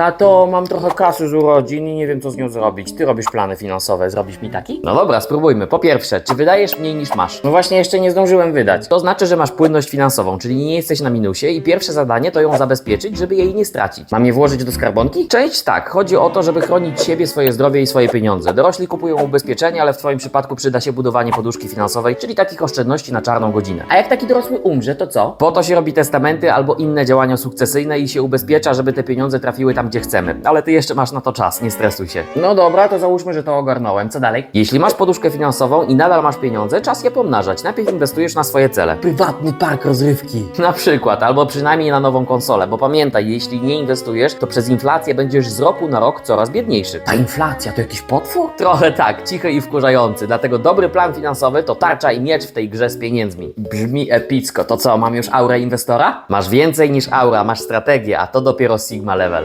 Tato, mam trochę kasy z urodzin i nie wiem co z nią zrobić. Ty robisz plany finansowe, zrobisz mi taki? No dobra, spróbujmy. Po pierwsze, czy wydajesz mniej niż masz? No właśnie, jeszcze nie zdążyłem wydać. To znaczy, że masz płynność finansową, czyli nie jesteś na minusie i pierwsze zadanie to ją zabezpieczyć, żeby jej nie stracić. Mam je włożyć do skarbonki? Część tak. Chodzi o to, żeby chronić siebie, swoje zdrowie i swoje pieniądze. Dorośli kupują ubezpieczenia, ale w Twoim przypadku przyda się budowanie poduszki finansowej, czyli takich oszczędności na czarną godzinę. A jak taki dorosły umrze, to co? Po to się robi testamenty albo inne działania sukcesyjne i się ubezpiecza, żeby te pieniądze trafiły tam, gdzie chcemy. Ale ty jeszcze masz na to czas, nie stresuj się. No dobra, to załóżmy, że to ogarnąłem. Co dalej? Jeśli masz poduszkę finansową i nadal masz pieniądze, czas je pomnażać. Najpierw inwestujesz na swoje cele. Prywatny park rozrywki. Na przykład, albo przynajmniej na nową konsolę, bo pamiętaj, jeśli nie inwestujesz, to przez inflację będziesz z roku na rok coraz biedniejszy. Ta inflacja to jakiś potwór? Trochę tak, cichy i wkurzający. Dlatego dobry plan finansowy to tarcza i miecz w tej grze z pieniędzmi. Brzmi epicko. To co, mam już aurę inwestora? Masz więcej niż aura, masz strategię, a to dopiero Sigma level.